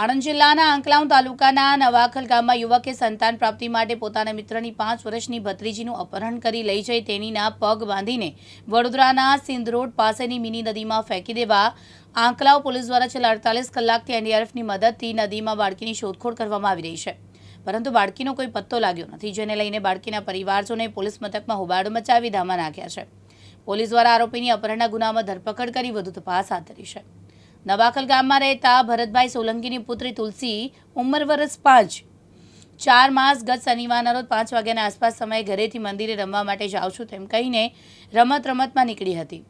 આણંદ જિલ્લાના આંકલાવ તાલુકાના નવાખલ ગામમાં યુવકે સંતાન પ્રાપ્તિ માટે પોતાના મિત્રની પાંચ વર્ષની ભત્રીજીનું અપહરણ કરી લઈ જઈ તેનીના પગ બાંધીને વડોદરાના સિંધ રોડ પાસેની મિની નદીમાં ફેંકી દેવા આંકલાવ પોલીસ દ્વારા છેલ્લા અડતાલીસ કલાકથી એનડીઆરએફની મદદથી નદીમાં બાળકીની શોધખોળ કરવામાં આવી રહી છે. પરંતુ બાળકીનો કોઈ પત્તો લાગ્યો નથી, જેને લઈને બાળકીના પરિવારજોને પોલીસ મથકમાં હોબાળો મચાવી ધામા નાખ્યા છે. પોલીસ દ્વારા આરોપીની અપહરણના ગુનામાં ધરપકડ કરી વધુ તપાસ હાથ ધરી છે. નવાખલ ગામમાં રહેતા ભરતભાઈ સોલંકીની પુત્રી તુલસી ઉંમર વર્ષ પાંચ. ચાર માસ ગત શનિવારના રોજ પાંચ વાગ્યાના આસપાસ સમયે ઘરેથી મંદિરે રમવા માટે જાઉં છું તેમ કહીને રમત રમતમાં નીકળી હતી.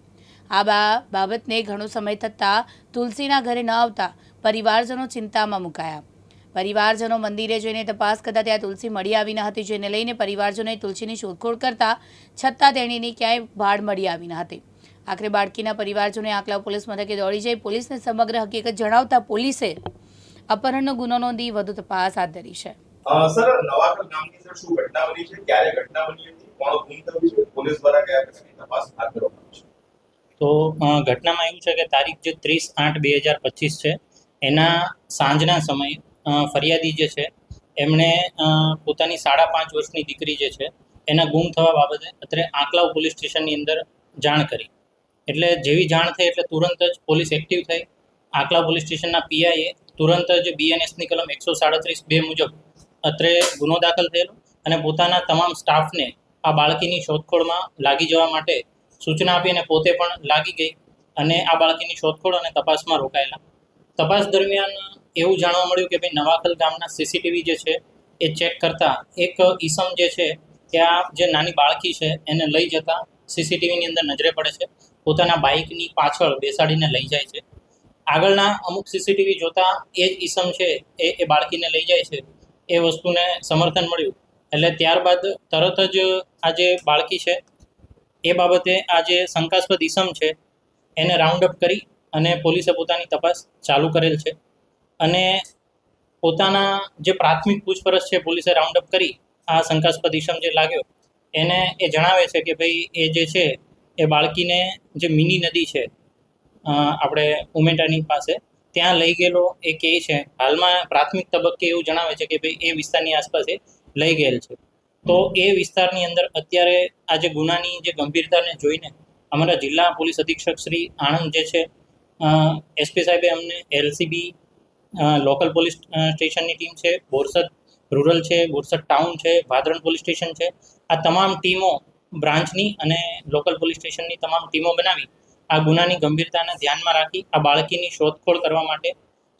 આ બા બાબતને ઘણો સમય થતાં તુલસીના ઘરે ન આવતા પરિવારજનો ચિંતામાં મુકાયા. પરિવારજનો મંદિરે જઈને તપાસ કરતા ત્યાં તુલસી મળી આવી ન હતી, જેને લઈને પરિવારજનોએ તુલસીની શોધખોળ કરતા છતાં તેણીની ક્યાંય ભાડ મળી આવી ન હતી. આખરે બાળકીના પરિવારજનોએ આંકલાવ પોલીસ મથકે દોડી જઈ પોલીસને સમગ્ર હકીકત જણાવતા પોલીસે અપહરણનો ગુનો નોંધી વધુ તપાસ હાથ ધરી છે. સર નવાકલ ગામની અંદર શું ઘટના બની છે? ક્યારે ઘટના બની હતી? કોણ ગુમ થયું છે? પોલીસ દ્વારા કયા પ્રકારની તપાસ હાથ ધરવામાં છે? તો ઘટનામાં એવું છે કે તારીખ જે ત્રીસ આઠ બે હજાર પચીસ છે એના સાંજના સમયે ફરિયાદી જે છે એમણે પોતાની સાડા પાંચ વર્ષની દીકરી જે છે એના ગુમ થવા બાબતે અત્યારે આંકલાવ પોલીસ સ્ટેશનની અંદર જાણ કરી. એટલે જેવી જાણ થઈ એટલે તુરંત જ પોલીસ એક્ટિવ થઈ. આકલા પોલીસ સ્ટેશનના પીઆઈએ તુરંત જ બીએનએસની કલમ એકસો સાડત્રીસ બે મુજબ અત્રે ગુનો દાખલ થયેલો અને પોતાના તમામ સ્ટાફને આ બાળકીની શોધખોળમાં લાગી જવા માટે સૂચના આપી અને પોતે પણ લાગી ગઈ અને આ બાળકીની શોધખોળ અને તપાસમાં રોકાયેલા. તપાસ દરમિયાન એવું જાણવા મળ્યું કે ભાઈ નવાખલ ગામના સીસીટીવી જે છે એ ચેક કરતા એક ઈસમ જે છે કે આ જે નાની બાળકી છે એને લઈ જતા સીસીટીવીની અંદર નજરે પડે છે. પોતાના બાઇકની પાછળ બેસાડીને લઈ જાય છે. આગળના અમુક સીસીટીવી જોતા એ જ ઈસમ છે, એ એ બાળકીને લઈ જાય છે. એ વસ્તુને સમર્થન મળ્યું. એટલે ત્યારબાદ તરત જ આ જે બાળકી છે, એ બાબતે આ જે શંકાસ્પદ ઈસમ છે, એને રાઉન્ડ અપ કરી અને પોલીસે પોતાની તપાસ ચાલુ કરેલ છે. અને પોતાના જે પ્રાથમિક પૂછપરછ છે, પોલીસે રાઉન્ડ અપ કરી આ શંકાસ્પદ ઈસમ જે લાગ્યો, એને એ જણાવે છે કે ભાઈ એ જે છે એ બાળકીને જે મિની નદી છે આપણે ઉમેટાની પાસે, ત્યાં લઈ ગયેલો એ કે છે, હાલમાં પ્રાથમિક તબક્કે એવું જણાવે છે કે ભાઈ એ વિસ્તારની આસપાસ એ લઈ ગયેલ છે. તો એ વિસ્તારની અંદર અત્યારે આ જે ગુનાની જે ગંભીરતાને જોઈને અમારા જિલ્લા પોલીસ અધિક્ષક શ્રી આણંદ જે છે એસપી સાહેબે અમને એલસીબી લોકલ પોલીસ સ્ટેશનની ટીમ છે, બોરસદ રૂરલ છે, બોરસદ ટાઉન છે, ભાદરણ પોલીસ સ્ટેશન છે, આ તમામ ટીમો બ્રાન્ચની અને લોકલ પોલીસ સ્ટેશનની તમામ ટીમો બનાવી આ ગુનાની ગંભીરતાને ધ્યાનમાં રાખી આ બાળકીની શોધખોળ કરવા માટે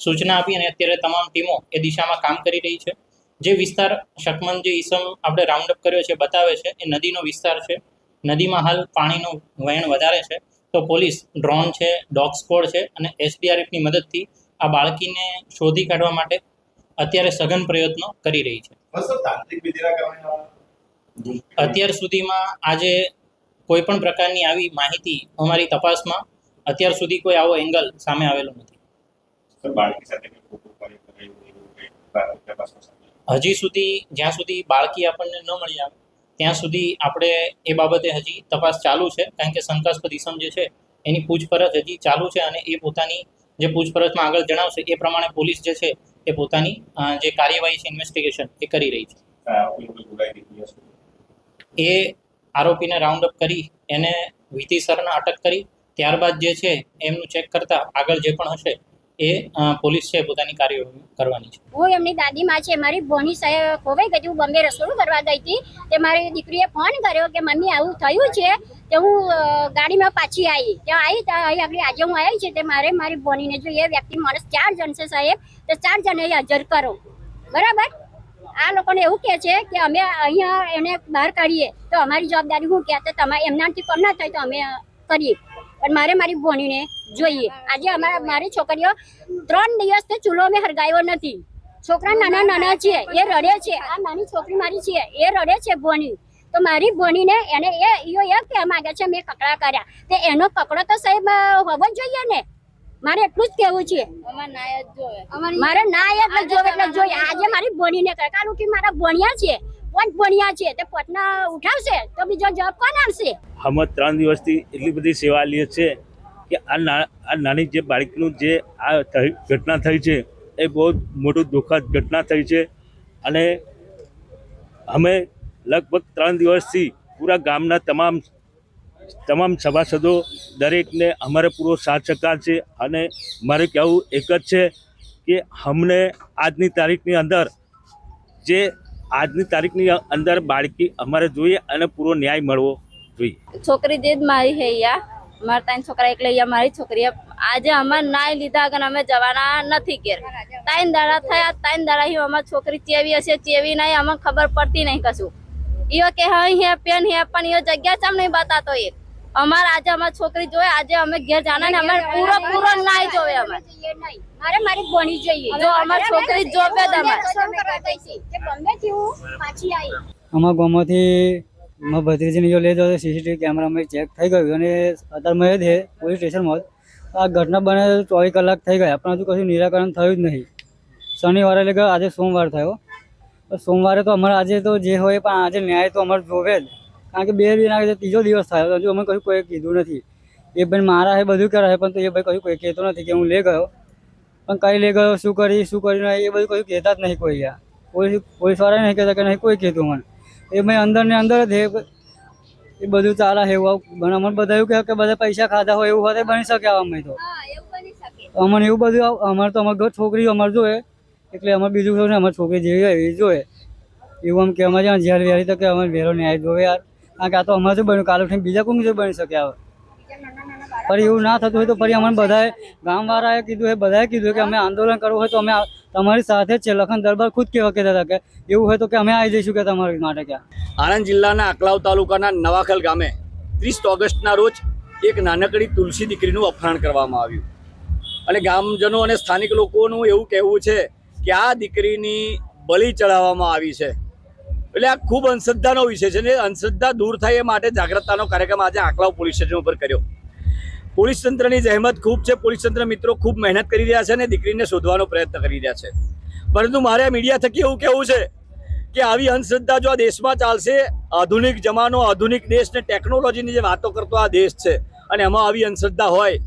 સૂચના આપી અને અત્યારે તમામ ટીમો એ દિશામાં કામ કરી રહી છે. જે વિસ્તાર શકમન જે ઈસમ આપણે રાઉન્ડ અપ કર્યો છે, બતાવે છે, એ નદીનો વિસ્તાર છે. નદીમાં હાલ પાણીનું વહેણ વધારે છે. તો પોલીસ ડ્રોન છે, ડોગ સ્કોડ છે અને એસડીઆરએફની મદદથી આ બાળકીને શોધી કાઢવા માટે અત્યારે સઘન પ્રયત્નો કરી રહી છે. અત્યાર સુધીમાં આજે કોઈ પણ પ્રકારની આવી માહિતી અમારી તપાસમાં અત્યાર સુધી કોઈ આવો એંગલ સામે આવેલો નથી? હજી સુધી જ્યાં સુધી બાળકી આપણને ન મળી આવે ત્યાં સુધી આપણે એ બાબતે હજી તપાસ ચાલુ છે. કારણ કે શંકાસ્પદ ઇસમ જે છે એની પૂછપરછ હજી ચાલુ છે અને એ પોતાની જે પૂછપરછમાં આગળ જણાવશે એ પ્રમાણે પોલીસ જે છે એ પોતાની જે કાર્યવાહી છે ઇન્વેસ્ટિગેશન એ કરી રહી છે. એ આરોપીને રાઉન્ડ અપ કરી, એને વિધિસરને અટક કરી. ત્યારબાદ જે છે, એમનું ચેક કરતા આગળ જે પણ હશે, એ પોલીસ છે, પોતાની કાર્યવાહી કરવાની છે. હું એમની દાદીમાં છે, મારી ભોની સાહેબ ખોવાઈ ગઈ હું બોમ્બે રસોડું કરવા ગઈ હતી, તે મારી દીકરીએ ફોન કર્યો કે, મમ્મી, આવું થયું છે, તો હું ગાડીમાં પાછી આવી ત્યાં આવી અહીં આગળ આજે હું આવી છે, તે મારે મારી ભોનીને જોઈએ વ્યક્તિ માણસ ચાર જણ છે સાહેબ, તે ચાર જણ હાજર કરો. બરાબર? આ લોકોને એવું કહે છે કે અમે અહીંયા એને બહાર કાઢીએ, તો અમારી જવાબદારી શું? કે તમારે એમનાથી કમ ના થાય તો અમે કરીએ. પણ મારે મારી ભોનીને જોઈએ. આજે અમારા, મારી છોકરીઓ ત્રણ દિવસથી ચૂલો અમે હરગાયો નથી. છોકરા નાના નાના છે, એ રડે છે. આ નાની છોકરી મારી છે, એ રડે છે ભોની તો મારી ભોનીને એને એ એ કહેવા માંગે છે, મેં કકડા કર્યા. તો એનો કકડો તો સાહેબ હોવો જોઈએ ને? મારે એટલું જ કહેવું છે. મારે નાયક જોવે એટલે જોઈએ આજે મારી ભણીને કહે કારણ કે મારા ભણ્યા છે? પોત ભણ્યા છે? તે પોતના ઉઠાવશે? તો બીજો જવાબ કોણ આવશે અમે ત્રણ દિવસથી એટલી બધી સેવા લઈએ છે કે આ ના આ નાની જે બાળકીનું જે આ ઘટના થઈ છે એ બહુ મોટું દુઃખદ ઘટના થઈ છે. અને અમે લગભગ ત્રણ દિવસથી પૂરા ગામના તમામ તમામ સભાસદો દરેકને અમારે પૂરો સાથ સહકાર છે અને મારે કહેવું એક જ છે કે અમને આજની તારીખની અંદર જે આજની તારીખની અંદર બાળકી અમારે જોઈએ અને પૂરો ન્યાય મળવો જોઈએ. છોકરી જે મારી છે યા મારા ત્રણ છોકરા એકલા અહીંયા મારી છોકરી. આજે અમારે નાય લીધા આગળ અમે જવાના નથી ઘેર. ત્રણ દાડા થયા, ત્રણ દાડા અમારી છોકરી ચેવી હશે, ચેવી નહીં, અમને ખબર પડતી નહીં કશું. ઈઓ કે હા હે પેન હે પણ ઈઓ જગ્યા ચમ નહીં બતાતો એ. અમારે આજે અમાર છોકરી જોવે આજે અમે ઘેર જાના ને અમારે પૂરો પૂરો નાય જોવે અમે મારે મારી ભણી જોઈએ. જો અમાર છોકરી જોવે જ અમારે. અમારા ગામમાંથી મારા ભત્રીજીને જો લઈ જતો સીસીટીવી કેમેરામાં ચેક થઈ ગયું અને અત્યારમાં એ જ છે પોલીસ સ્ટેશનમાં જ આ ઘટના બને ચોવીસ કલાક થઈ ગયા પણ હજુ કશું નિરાકરણ થયું જ નહીં. શનિવારે એટલે કે આજે સોમવાર થયો. સોમવારે તો અમારે આજે તો જે હોય પણ આજે ન્યાય તો અમારે જોવે જ. કારણ કે બે દિન આજે ત્રીજો દિવસ થયો હજુ અમે કશું કોઈ કીધું નથી. એ ભાઈ મારા હે બધું કરે છે પણ તો એ ભાઈ કશું કોઈ કહેતો નથી કે હું લઈ ગયો. પણ કઈ લઈ ગયો શું કરી શું કર્યું નહીં એ બધું કશું કહેતા જ નહીં કોઈ યાર. પોલીસ પોલીસવાળા નહીં કહેતા કે નહીં કોઈ કહેતું મને. એ ભાઈ અંદર ને અંદર જ એ બધું ચાલે એવું પણ અમને બધા એવું કે બધા પૈસા ખાધા હોય એવું હોય બની શકે અમે તો. અમને એવું બધું અમારે તો અમારે છોકરીઓ અમારે જોઈએ એટલે અમે બીજું કહું ને અમારી છોકરી જેવી હોય એ જોઈએ એવું આમ કે અમારે જ્યાં ઝેર વેરી તો કે અમારે વેરો ન્યાય જોવે યાર. કારણ કે આ તો અમારે શું બન્યું, કાલે ઉઠીને બીજા કોઈ શું બની શકે આવે? ફરી એવું ના થતું હોય તો ફરી અમને બધાએ ગામવાળાએ કીધું એ બધાએ કીધું કે અમે આંદોલન કરવું હોય તો અમે તમારી સાથે જ છે. લખન દરબાર ખુદ કહેવા કહેતા હતા કે એવું હોય તો કે અમે આવી જઈશું કે તમારી માટે ક્યાં? આણંદ જિલ્લાના અકલાવ તાલુકાના નવાખલ ગામે ત્રીસ ઓગસ્ટના રોજ એક નાનકડી તુલસી દીકરીનું અપહરણ કરવામાં આવ્યું. અને ગામજનો અને સ્થાનિક લોકોનું એવું કહેવું છે કે આ દીકરીની બલિ ચડાવવામાં આવી છે. એટલે આ ખૂબ અંધશ્રદ્ધાનો વિષય છે અને અંધશ્રદ્ધા દૂર થાય એ માટે જાગૃતતાનો કાર્યક્રમ આજે આંકલાવ પોલીસ સ્ટેશન ઉપર કર્યો. પોલીસ તંત્રની જહેમત ખૂબ છે. પોલીસ તંત્ર મિત્રો ખૂબ મહેનત કરી રહ્યા છે અને દીકરીને શોધવાનો પ્રયત્ન કરી રહ્યા છે. પરંતુ મારે આ મીડિયા થકી એવું કહેવું છે કે આવી અંધશ્રદ્ધા જો આ દેશમાં ચાલશે, આધુનિક જમાનો, આધુનિક દેશ ને ટેકનોલોજીની જે વાતો કરતો આ દેશ છે અને એમાં આવી અંધશ્રદ્ધા હોય,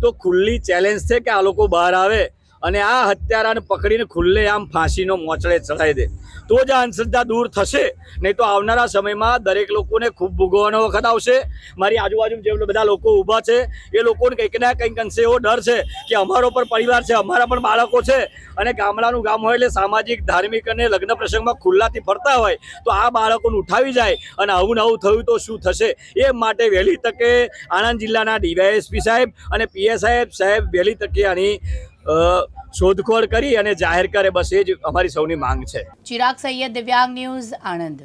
તો ખુલ્લી ચેલેન્જ છે કે આ લોકો બહાર આવે અને આ હત્યારાને પકડીને ખુલ્લે આમ ફાંસીનો મોચડે ચડાવી દે. તો જ આ અંધશ્રદ્ધા દૂર થશે. નહીં તો આવનારા સમયમાં દરેક લોકોને ખૂબ ભોગવવાનો વખત આવશે. મારી આજુબાજુ જે બધા લોકો ઊભા છે, એ લોકોને કંઈક ના કંઈક અંશે એવો ડર છે કે અમારો પણ પરિવાર છે, અમારા પણ બાળકો છે. અને ગામડાનું ગામ હોય એટલે સામાજિક, ધાર્મિક અને લગ્ન પ્રસંગમાં ખુલ્લાથી ફરતા હોય તો આ બાળકોને ઉઠાવી જાય અને આવું નવું થયું તો શું થશે? એ માટે વહેલી તકે આણંદ જિલ્લાના ડીવાયએસપી સાહેબ અને પીએસઆઈ સાહેબ વહેલી તકે આની શોધખોળ કરી અને જાહેર કરે, બસ એ જ અમારી સૌની માંગ છે. ચિરાગ સૈયદ, દિવ્યાંગ ન્યૂઝ, આણંદ.